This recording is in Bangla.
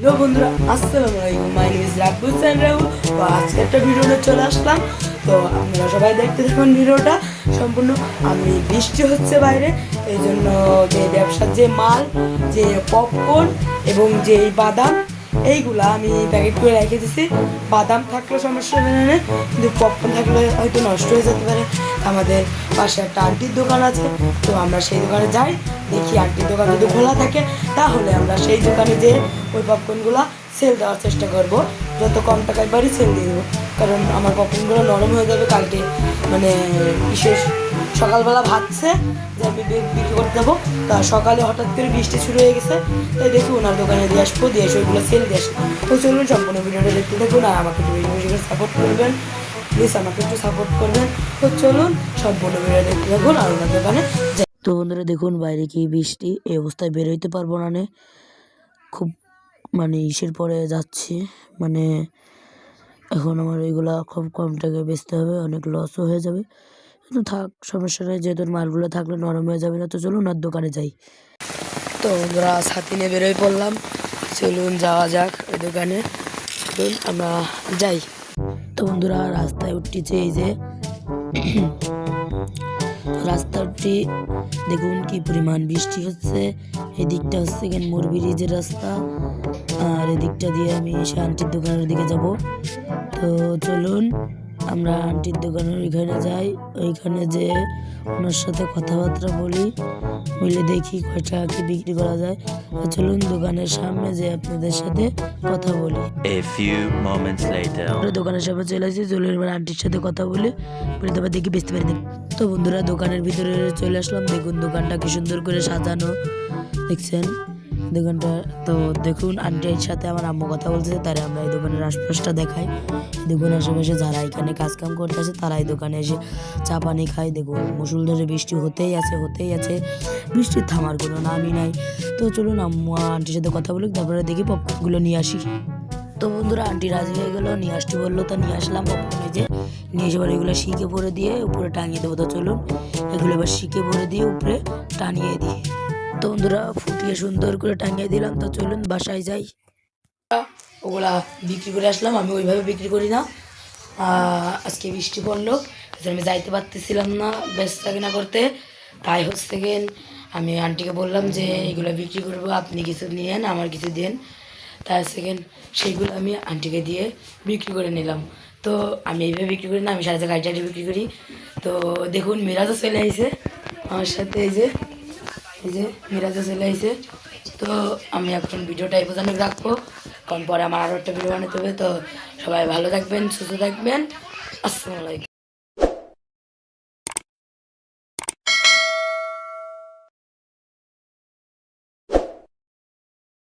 হ্যালো বন্ধুরা, আসসালামু আলাইকুম। My name is Rabbul Sain Rahul তো আজকে একটা ভিডিও নিয়ে চলে আসলাম। তো আপনারা সবাই দেখতে থাকুন ভিডিওটা। সম্পূর্ণ আমি বৃষ্টি হচ্ছে বাইরে। এই জন্য যে ব্যবসার যে মাল, যে পপকর্ন এবং যে বাদাম, এইগুলা আমি প্যাকেট করে রেখে দিছি। বাদাম থাকলে সমস্যা হবে না। কিন্তু পপকর্ন থাকলে হয়তো নষ্ট হয়ে যেতে পারে। আমাদের পাশে একটা আন্টির দোকান আছে, তো আমরা সেই দোকানে যাই, দেখি আন্টির দোকান যদি খোলা থাকে, তাহলে আমরা সেই দোকানে যেয়ে ওই পপকর্নগুলো সেল দেওয়ার চেষ্টা করব। যত কম টাকায় বাড়ি সেল দিয়ে দেবো। কারণ আমার পপকর্নগুলো নরম হয়ে যাবে কালকে মানে বিশেষ সকালবেলা ভাবছে যে আমি বিক্রি করতে যাব। তা সকালে হঠাৎ করে বৃষ্টি শুরু হয়ে গেছে, তাই দেখি ওনার দোকানে দিয়ে আসব, দিয়ে এসে ওইগুলো সেল দিয়ে আসব তো চলুন, সম্পূর্ণ ভিডিওটা দেখতে থাকুন আর আমাকে সাপোর্ট করবেন। প্লিজ আমাকে একটু সাপোর্ট করবেন। তো চলুন সম্পূর্ণ ভিডিও দেখতে থাকুন আর ওনার দোকানে তো বন্ধুরা, দেখুন বাইরে কি বৃষ্টি, এই অবস্থায় বেরোইতে পারব না খুব মানে ইসের পরে যাচ্ছি। মানে এখন আমার এগুলা খুব কম টাকায় বেচতে হবে, অনেক লসও হয়ে যাবে। কিন্তু থাক, সমস্যা নেই, যেহেতু মালগুলো থাকলে নরম হয়ে যাবে না, তো চলুন আর দোকানে যাই। তো আমরা ছাতি নিয়ে বেরোয় পড়লাম। চলুন যাওয়া যাক ওই দোকানে। চলুন, আমরা যাই। তো বন্ধুরা, রাস্তায় উঠতেছে এই যে রাস্তাটি দেখুন কি পরিমাণ বৃষ্টি হচ্ছে। এদিকটা হচ্ছে কেন মোর ব্রিজের রাস্তা, আর এদিকটা দিয়ে আমি শান্তির দোকানের দিকে যাব। তো চলুন আমরা আন্টির দোকানের ওইখানে যাই ওইখানে যে ওনার সাথে কথাবার্তা বলি বলে দেখি কয়টা কি বিক্রি করা যায় চলুন দোকানের সামনে যে আপনাদের সাথে কথা বলি. আমরা দোকানের সামনে চলে আসি চলে এবার আন্টির সাথে কথা বলি বলে তারপর দেখি বেচতে পারি। তো বন্ধুরা দোকানের ভিতরে চলে আসলাম দেখুন দোকানটা কি সুন্দর করে সাজানো দেখছেন দোকানটা তো দেখুন আন্টির সাথে আমার আম্মু কথা বলছে তারা আমরা এই দোকানের আশপাশটা দেখাই। দেখুন আশেপাশে যারা এখানে কাজ কাম করতেছে তারা এই দোকানে এসে চা পানি খায়। দেখুন মুসুলধারে বৃষ্টি হতেই আছে হতেই আছে। বৃষ্টির থামার কোনো নামই নাই। তো চলুন আম্মু আন্টির সাথে কথা বলি তারপরে দেখি পপকর্নগুলো নিয়ে আসি। তো বন্ধুরা আন্টি রাজি হয়ে গেলো, নিয়ে আসতে বলল, তা নিয়ে আসলাম যে। নিয়ে এসে এগুলো শিখে ভরে দিয়ে উপরে টাঙিয়ে দেবো, তো চলুন। এগুলো এবার শিখে ভরে দিয়ে উপরে টানিয়ে দিই। বন্ধুরা ফুটিয়ে সুন্দর করে টাঙিয়ে দিলাম, তো চলুন বাসায় যাই। ওগুলা বিক্রি করে আসলাম, আমি ওইভাবে বিক্রি করি না। আজকে বৃষ্টি পড়ল আমি যাইতে পারতেছিলাম না বেচা কিনা করতে। তাই হচ্ছে গেন আমি আন্টিকে বললাম যে, এগুলো বিক্রি করব, আপনি কিছু নিয়েন, আমার কিছু দেন। তার সেকেন্ড সেইগুলো আমি আন্টিকে দিয়ে বিক্রি করে নিলাম। তো আমি এইভাবে বিক্রি করি না, আমি সাড়ে চার বিক্রি করি। তো দেখুন মিরাজও চলে আইছে আমার সাথে, এই যে। এই যে চলে আসে তো আমি এখন ভিডিওটা এই পর্যন্ত রাখব। কারণ পরে আমার আরও একটা ভিডিও বানাতে হবে, তো সবাই ভালো থাকবেন, সুস্থ থাকবেন। আসসালামু আলাইকুম।